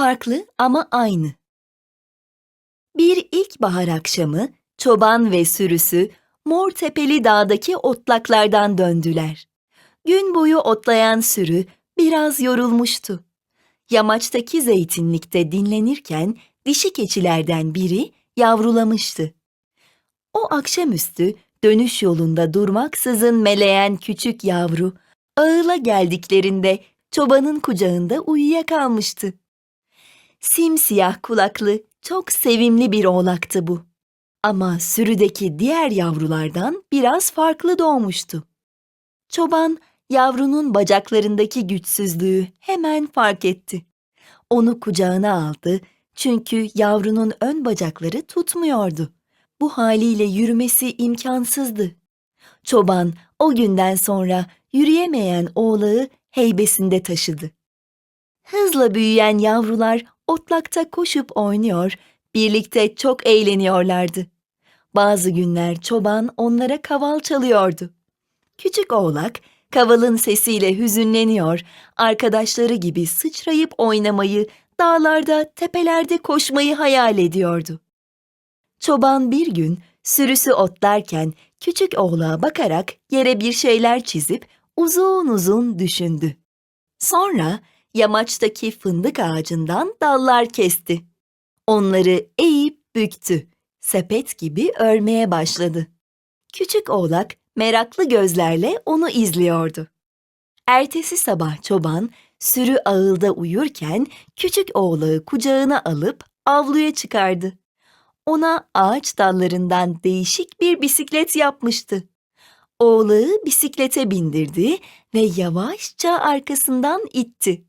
Farklı ama aynı. Bir ilkbahar akşamı çoban ve sürüsü Mor Tepeli Dağ'daki otlaklardan döndüler. Gün boyu otlayan sürü biraz yorulmuştu. Yamaçtaki zeytinlikte dinlenirken dişi keçilerden biri yavrulamıştı. O akşamüstü dönüş yolunda durmaksızın meleyen küçük yavru ağıla geldiklerinde çobanın kucağında uyuyakalmıştı. Simsiyah kulaklı, çok sevimli bir oğlaktı bu. Ama sürüdeki diğer yavrulardan biraz farklı doğmuştu. Çoban yavrunun bacaklarındaki güçsüzlüğü hemen fark etti. Onu kucağına aldı çünkü yavrunun ön bacakları tutmuyordu. Bu haliyle yürümesi imkansızdı. Çoban o günden sonra yürüyemeyen oğlağı heybesinde taşıdı. Hızla büyüyen yavrular otlakta koşup oynuyor, birlikte çok eğleniyorlardı. Bazı günler çoban onlara kaval çalıyordu. Küçük oğlak kavalın sesiyle hüzünleniyor, arkadaşları gibi sıçrayıp oynamayı, dağlarda, tepelerde koşmayı hayal ediyordu. Çoban bir gün sürüsü otlarken küçük oğlağa bakarak yere bir şeyler çizip uzun uzun düşündü. Sonra yamaçtaki fındık ağacından dallar kesti. Onları eğip büktü. Sepet gibi örmeye başladı. Küçük oğlak meraklı gözlerle onu izliyordu. Ertesi sabah çoban sürü ağılda uyurken küçük oğlağı kucağına alıp avluya çıkardı. Ona ağaç dallarından değişik bir bisiklet yapmıştı. Oğlağı bisiklete bindirdi ve yavaşça arkasından itti.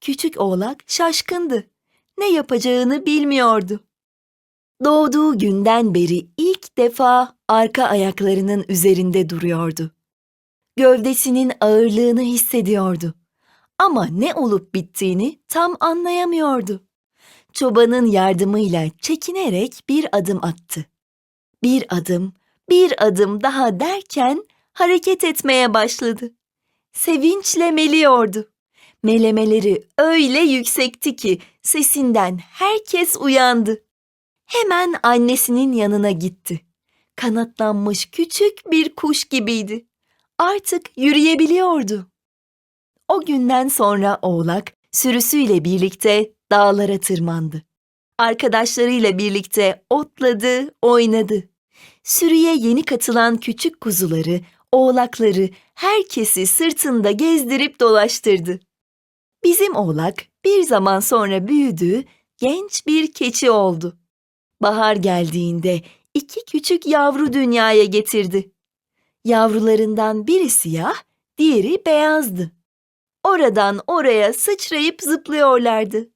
Küçük oğlak şaşkındı. Ne yapacağını bilmiyordu. Doğduğu günden beri ilk defa arka ayaklarının üzerinde duruyordu. Gövdesinin ağırlığını hissediyordu. Ama ne olup bittiğini tam anlayamıyordu. Çobanın yardımıyla çekinerek bir adım attı. Bir adım, bir adım daha derken hareket etmeye başladı. Sevinçle meliyordu. Melemeleri öyle yüksekti ki sesinden herkes uyandı. Hemen annesinin yanına gitti. Kanatlanmış küçük bir kuş gibiydi. Artık yürüyebiliyordu. O günden sonra oğlak sürüsüyle birlikte dağlara tırmandı. Arkadaşlarıyla birlikte otladı, oynadı. Sürüye yeni katılan küçük kuzuları, oğlakları, herkesi sırtında gezdirip dolaştırdı. Bizim oğlak bir zaman sonra büyüdü, genç bir keçi oldu. Bahar geldiğinde iki küçük yavru dünyaya getirdi. Yavrularından biri siyah, diğeri beyazdı. Oradan oraya sıçrayıp zıplıyorlardı.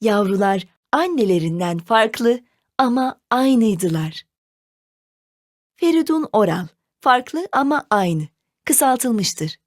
Yavrular annelerinden farklı ama aynıydılar. Feridun Oral, farklı ama aynı, kısaltılmıştır.